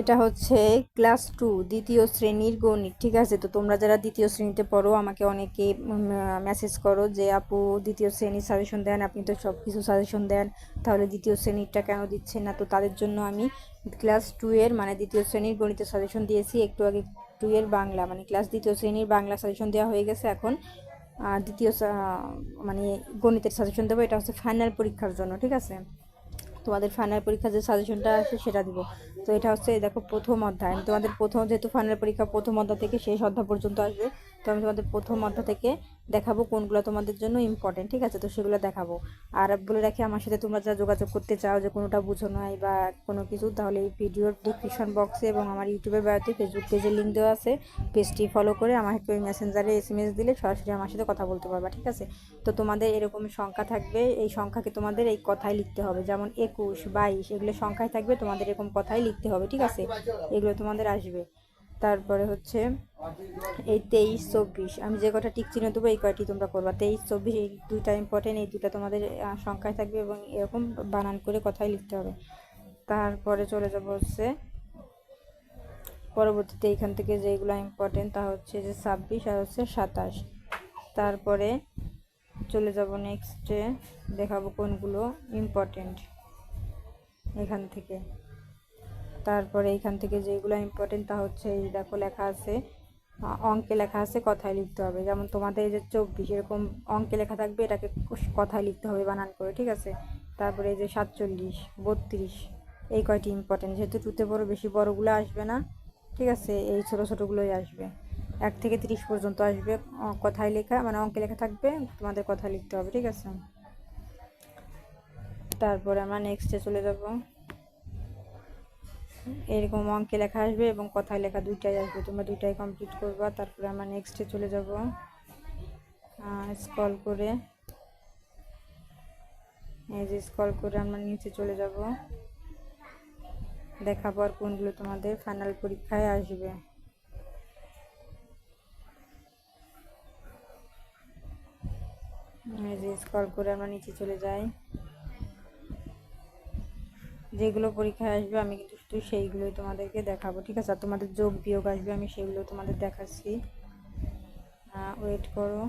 এটা হচ্ছে class two, দ্বিতীয় শ্রেণির গণিত, ঠিক আছে? তো তোমরা যারা দ্বিতীয় শ্রেণীতে পড়ো, আমাকে অনেকে মেসেজ করো যে, আপু, দ্বিতীয় শ্রেণির সাজেশন দেন, আপনি তো সব কিছু সাজেশন দেন, তাহলে দ্বিতীয় শ্রেণীরটা কেন দিচ্ছেন না? তো তাদের জন্য আমি ক্লাস টু এর মানে দ্বিতীয় শ্রেণির গণিতের সাজেশন দিয়েছি, একটু আগে টু এর বাংলা মানে ক্লাস দ্বিতীয় শ্রেণির বাংলা সাজেশন দেওয়া হয়ে গেছে এখন। দ্বিতীয় মানে গণিতের সাজেশন দেবো, এটা হচ্ছে ফাইনাল পরীক্ষার জন্য, ঠিক আছে? তোমাদের ফাইনাল পরীক্ষার যে সাজেশনটা আছে সেটা দিব। তো এটা হচ্ছে, দেখো, প্রথম অধ্যায়। তোমাদের প্রথম, যেহেতু ফাইনাল পরীক্ষা প্রথম অধ্যায় থেকে শেষ অধ্যায় পর্যন্ত আসবে তো আমি তোমাদের প্রথম অধ্যায় থেকে দেখাবো কোনগুলো তোমাদের জন্য ইম্পর্টেন্ট ঠিক আছে? তো সেগুলো দেখাবো। আর বলে রাখি, আমার সাথে তোমরা যা যোগাযোগ করতে চাও যে কোনোটা বুঝো নয় বা কোনো কিছু, তাহলে এই ভিডিওর ডিসক্রিপশন বক্সে এবং আমার ইউটিউবের বাড়িতে ফেসবুক পেজের লিঙ্ক দেওয়া আছে। পেজটি ফলো করে আমাকে ওই মেসেঞ্জারে এস এম এস দিলে সরাসরি আমার সাথে কথা বলতে পারবা, ঠিক আছে? তো তোমাদের এরকম সংখ্যা থাকবে, এই সংখ্যাকে তোমাদের এই কথায় লিখতে হবে। যেমন একুশ, বাইশ, এগুলো সংখ্যায় থাকবে, তোমাদের এরকম কথাই লিখতে হবে, ঠিক আছে? এগুলো তোমাদের আসবে। তারপরে হচ্ছে এই তেইশ, চব্বিশ। আমি যে কটা টিক চিহ্ন দেবো, এই কয়টি তোমরা করবা। তেইশ, চব্বিশ, এই দুইটা ইম্পর্টেন্ট এই দুটা তোমাদের সংখ্যায় থাকবে এবং এরকম বানান করে কথাই লিখতে হবে। তারপরে চলে যাব হচ্ছে, পরবর্তীতে এখান থেকে যেগুলো ইম্পর্টেন্ট তা হচ্ছে যে ছাব্বিশ আর হচ্ছে সাতাশ। তারপরে চলে যাব নেক্সটে দেখাবো কোনগুলো ইম্পর্টেন্ট এখান থেকে। তারপরে এখান থেকে যেগুলো ইম্পর্টেন্ট তা হচ্ছে এই দেখো লেখা আছে অঙ্কে লেখা আছে, কথায় লিখতে হবে। যেমন তোমাদের এই যে চব্বিশ, এরকম অঙ্কে লেখা থাকবে, এটাকে কথায় লিখতে হবে বানান করে, ঠিক আছে? তারপরে এই যে সাতচল্লিশ, বত্রিশ, এই কয়টি ইম্পর্টেন্ট যেহেতু টুতে বড়, বেশি বড়গুলো আসবে না, ঠিক আছে? এই ছোটো ছোটোগুলোই আসবে। এক থেকে তিরিশ পর্যন্ত আসবে কথায় লেখা মানে অঙ্কে লেখা থাকবে, তোমাদের কথায় লিখতে হবে, ঠিক আছে? তারপরে আমরা নেক্সটে চলে যাব। এরকম অঙ্কে লেখা আসবে এবং কথায় লেখা দুইটাই আসবে। তোমরা দুইটাই কমপ্লিট করবা, তারপরে আমরা নেক্সটে চলে যাব। স্কল করে। এই যে স্কল করে আমরা নিচে চলে যাব। দেখাবো আর কোনগুলো তোমাদের ফাইনাল পরীক্ষায় আসবে। এই যে স্কল করে আমরা নিচে চলে যাই। যেগুলো পরীক্ষায় আসবে, আমি কিন্তু শুধু সেইগুলোই তোমাদেরকে দেখাবো, ঠিক আছে? আর তোমাদের যোগ বিয়োগ আসবে, আমি সেগুলো তোমাদের দেখাচ্ছি। ওয়েট করো।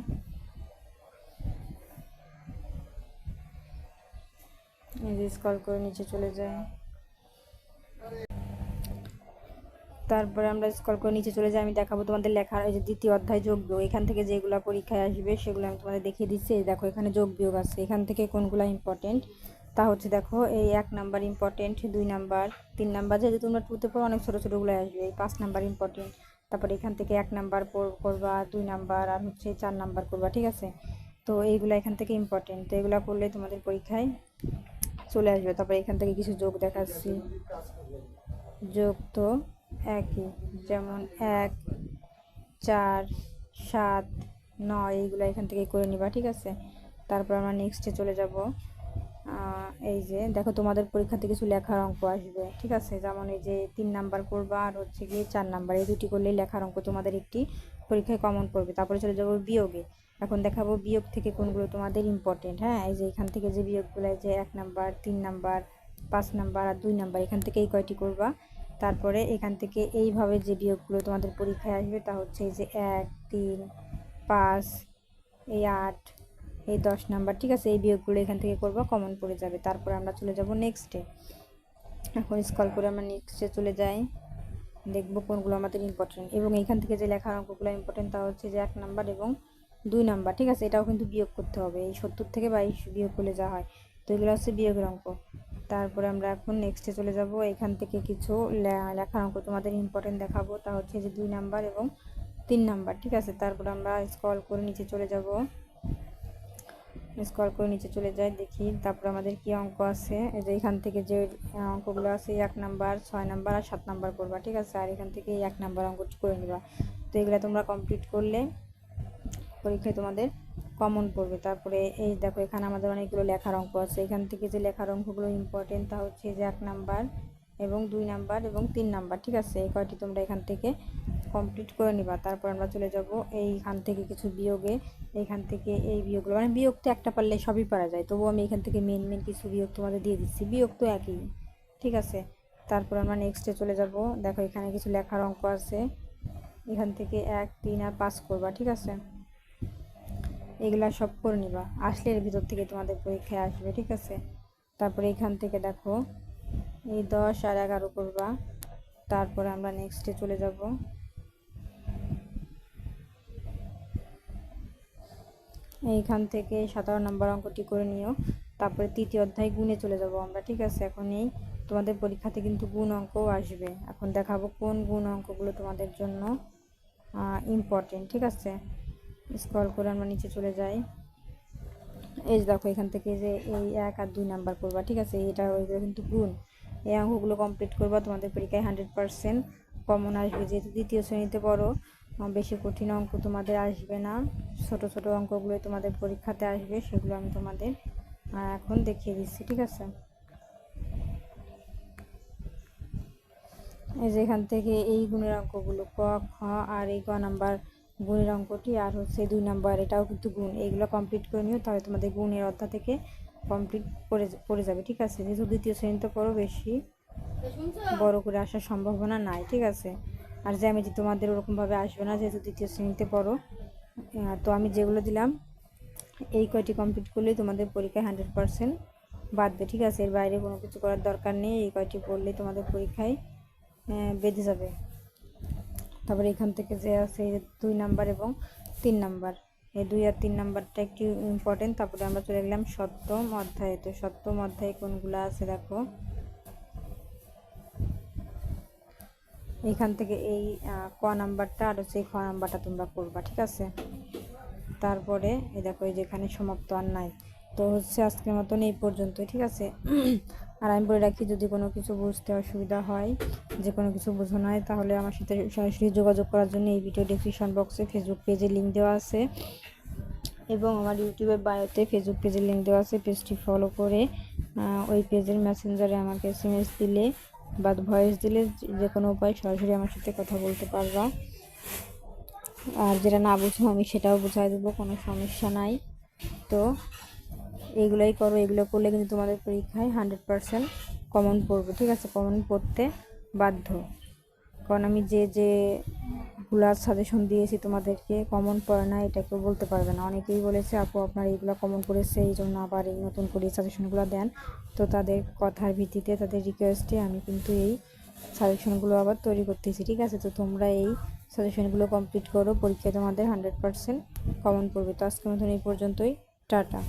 স্কল করে নিচে চলে যাই তারপরে আমরা স্কল করে নিচে চলে যাই, আমি দেখাবো তোমাদের লেখার এই যে দ্বিতীয় অধ্যায় যোগ বিয়োগ। এখান থেকে যেগুলো পরীক্ষায় আসবে, সেগুলো আমি তোমাদের দেখিয়ে দিচ্ছি। দেখো, এখানে যোগ বিয়োগ আছে। এখান থেকে কোনগুলো ইম্পর্টেন্ট তা হচ্ছে দেখো, এই এক নাম্বার ইম্পর্টেন্ট দুই নাম্বার, তিন নাম্বার, যেহেতু তোমরা টুতে পড়ো, অনেক ছোটো ছোটোগুলো আসবে, এই পাঁচ নাম্বার ইম্পর্টেন্ট তারপরে এখান থেকে এক নাম্বার করবা, দুই নাম্বার, আর হচ্ছে চার নাম্বার করবা, ঠিক আছে? তো এইগুলো এখান থেকে ইম্পর্টেন্ট তো এগুলো করলে তোমাদের পরীক্ষায় চলে আসবে, তারপরে এখান থেকে কিছু যোগ দেখাচ্ছি। যোগ তো একই, যেমন এক, চার, সাত, নয়, এইগুলো এখান থেকে করে নিবা, ঠিক আছে? তারপর আমরা নেক্সটে চলে যাব। এই যে, দেখো তোমাদের পরীক্ষাতে কিছু লেখার অঙ্ক আসবে, ঠিক আছে? যেমন এই যে তিন নাম্বার করবা আর হচ্ছে গিয়ে চার নাম্বার, এই দুটি করলেই লেখার অঙ্ক তোমাদের একটি পরীক্ষায় কমন পড়বে। তারপরে চলে যাব বিয়োগে। এখন দেখাবো বিয়োগ থেকে কোনগুলো তোমাদের ইম্পর্টেন্ট হ্যাঁ? এই যে এখান থেকে যে বিয়োগগুলো যে এক নাম্বার, তিন নাম্বার, পাঁচ নাম্বার আর দুই নাম্বার, এখান থেকে এই কয়টি করবা? তারপরে এখান থেকে এইভাবে যে বিয়োগগুলো তোমাদের পরীক্ষায় আসবে, তা হচ্ছে এই যে এক, তিন, পাঁচ, এই আট এই দশ নাম্বার, ঠিক আছে? এই বিয়োগগুলো এখান থেকে করবা কমন পড়ে যাবে। তারপরে আমরা চলে যাব নেক্সটে এখন স্কল করে আমরা নেক্সটে চলে যাই। দেখব কোনগুলো আমাদের ইম্পর্টেন্ট এবং এখান থেকে যে লেখার অঙ্কগুলো ইম্পর্টেন্ট তা হচ্ছে যে এক নাম্বার এবং দুই নাম্বার, ঠিক আছে? এটাও কিন্তু বিয়োগ করতে হবে। এই সত্তর থেকে বাইশ বিয়োগ করলে যা হয়। তো এগুলো হচ্ছে বিয়োগের অঙ্ক। তারপরে আমরা এখন নেক্সটে চলে যাব। এখান থেকে কিছু লেখার অঙ্ক তোমাদের ইম্পর্টেন্ট দেখাবো। তা হচ্ছে যে দুই নাম্বার এবং তিন নাম্বার, ঠিক আছে? তারপর আমরা স্কল করে নিচে চলে যাব। স্কল করে নিচে চলে যাই, দেখি তারপর আমাদের কি অঙ্ক আছে। এই যে এখান থেকে যে অঙ্কগুলো আছে, এক নাম্বার, ছয় নাম্বার আর সাত নাম্বার করবা, ঠিক আছে? আর এখান থেকে এক নাম্বার অঙ্ক করে নিবা। তো এগুলো তোমরা কমপ্লিট করলে পরীক্ষায় তোমাদের কমন পড়বে। তারপরে এই দেখো, এখানে আমাদের অনেকগুলো লেখার অঙ্ক আছে। এখান থেকে যে লেখার অঙ্কগুলো ইম্পর্টেন্ট তা হচ্ছে যে এক নাম্বার এবং দুই নাম্বার এবং তিন নাম্বার, ঠিক আছে? এই কয়টি তোমরা এখান থেকে কমপ্লিট করে নিবা। তারপর আমরা চলে যাব এইখান থেকে কিছু বিয়োগে। এইখান থেকে এই বিয়োগগুলো মানে বিয়োগ তো একটা পারলে সবই পারা যায়। তবুও আমি এখান থেকে মেন মেন কিছু বিয়োগ তোমাদের দিয়ে দিচ্ছি। বিয়োগ তো একই, ঠিক আছে? তারপর আমরা নেক্সটে চলে যাব। দেখো, এখানে কিছু লেখার অঙ্ক আছে। এখান থেকে এক, তিন আর পাঁচ করবা, ঠিক আছে? এগুলা সব করে নিবা। আসলে এর ভিতর থেকে তোমাদের পরীক্ষায় আসবে, ঠিক আছে? তারপরে এখান থেকে দেখো এই দশ আর এগারো করবা। তারপরে আমরা নেক্সটে চলে যাব। এইখান থেকে সাতারো নম্বর অঙ্কটি করে নিও। তারপরে তৃতীয় অধ্যায় গুণে চলে যাব আমরা, ঠিক আছে? এখন এই তোমাদের পরীক্ষাতে কিন্তু গুণ অঙ্কও আসবে। এখন দেখাবো কোন গুণ অঙ্কগুলো তোমাদের জন্য ইম্পর্টেন্ট ঠিক আছে? স্ক্রল করে আমরা নিচে চলে যাই। এই দেখো, এখান থেকে যে এই এক আর দুই নাম্বার করবা, ঠিক আছে? এটা ওইগুলো কিন্তু গুণ। এই অঙ্কগুলো কমপ্লিট করবা, তোমাদের পরীক্ষায় হান্ড্রেড পারসেন্ট কমন আসবে। যেহেতু দ্বিতীয় শ্রেণীতে পড়ো বেশি কঠিন অঙ্ক তোমাদের আসবে না। ছোট ছোট অঙ্কগুলোই তোমাদের পরীক্ষাতে আসবে, সেগুলো আমি তোমাদের এখন দেখিয়ে দিচ্ছি, ঠিক আছে? এই যে এখান থেকে এই গুণের অঙ্কগুলো ক, খ আর এই ক নাম্বার গুণের অঙ্কটি, আর হচ্ছে দুই নাম্বার, এটাও কিন্তু গুণ। এইগুলো কমপ্লিট করে নিও, তাহলে তোমাদের গুণের অধ্যায় থেকে কমপ্লিট করে পড়ে যাবে, ঠিক আছে? যেহেতু দ্বিতীয় শ্রেণীতে পড়ো বেশি, বড় করে আসার সম্ভাবনা নাই, ঠিক আছে? আর জ্যামিতি তোমাদের ওরকমভাবে আসবে না, যেহেতু দ্বিতীয় শ্রেণীতে পড়ো। তো আমি যেগুলো দিলাম, এই কয়টি কমপ্লিট করলেই তোমাদের পরীক্ষায় হান্ড্রেড পারসেন্ট বাঁধবে, ঠিক আছে? এর বাইরে কোনো কিছু করার দরকার নেই, এই কয়টি পড়লে তোমাদের পরীক্ষায় বেঁধে যাবে। তারপরে এখান থেকে যে আছে দুই নাম্বার এবং তিন নাম্বার। এই দুই আর তিন নাম্বারটা একটু ইম্পর্টেন্ট তারপরে আমরা চলে গেলাম সপ্তম অধ্যায়ে। তো সপ্তম অধ্যায় কোনগুলো আছে দেখো? এখান থেকে এই ক নাম্বারটা আর হচ্ছে এই খ নাম্বারটা তোমরা করবা ঠিক আছে? তারপরে এই দেখো এই যেখানে সমাপ্ত আর নাই। তো হচ্ছে আজকের মতন এই পর্যন্ত ঠিক আছে? আর আমি বলে রাখি, যদি কোনো কিছু বুঝতে অসুবিধা হয়, যে কোনো কিছু বোঝো হয়, তাহলে আমার সাথে সরাসরি যোগাযোগ করার জন্য এই ভিডিও ডিসক্রিপশন বক্সে ফেসবুক পেজে লিঙ্ক দেওয়া আছে। এবং আমার ইউটিউবের বায়োতে ফেসবুক পেজের লিঙ্ক দেওয়া আছে পেজটি ফলো করে ওই পেজের মেসেঞ্জারে আমাকে এস দিলে বা ভয়েস দিলে যে কোনো উপায় সরাসরি আমার সাথে কথা বলতে পারবা। আর যেটা না বুঝো, আমি সেটাও বুঝাই দেবো, কোনো সমস্যা নাই। তো এইগুলোই করো, এগুলো করলে কিন্তু তোমাদের পরীক্ষায় হান্ড্রেড পারসেন্ট কমন পড়বে, ঠিক আছে? কমন পড়তে বাধ্য। কারণ আমি যে যে গুলার সাজেশন দিয়েছি তোমাদেরকে কমন পড়ে না এটা কেউ বলতে পারবে না। অনেকেই বলেছে, আপু, আপনার এইগুলো কমন করেছে এই জন্য আবার এই নতুন করে সাজেশনগুলো দেন। তো তাদের কথার ভিত্তিতে, তাদের রিকোয়েস্টে আমি কিন্তু এই সাজেশনগুলো আবার তৈরি করতেছি, ঠিক আছে? তো তোমরা এই সাজেশনগুলো কমপ্লিট করো, পরীক্ষায় তোমাদের হান্ড্রেড পারসেন্ট কমন পড়বে। তো আজকের মতন এই পর্যন্তই। টাটা।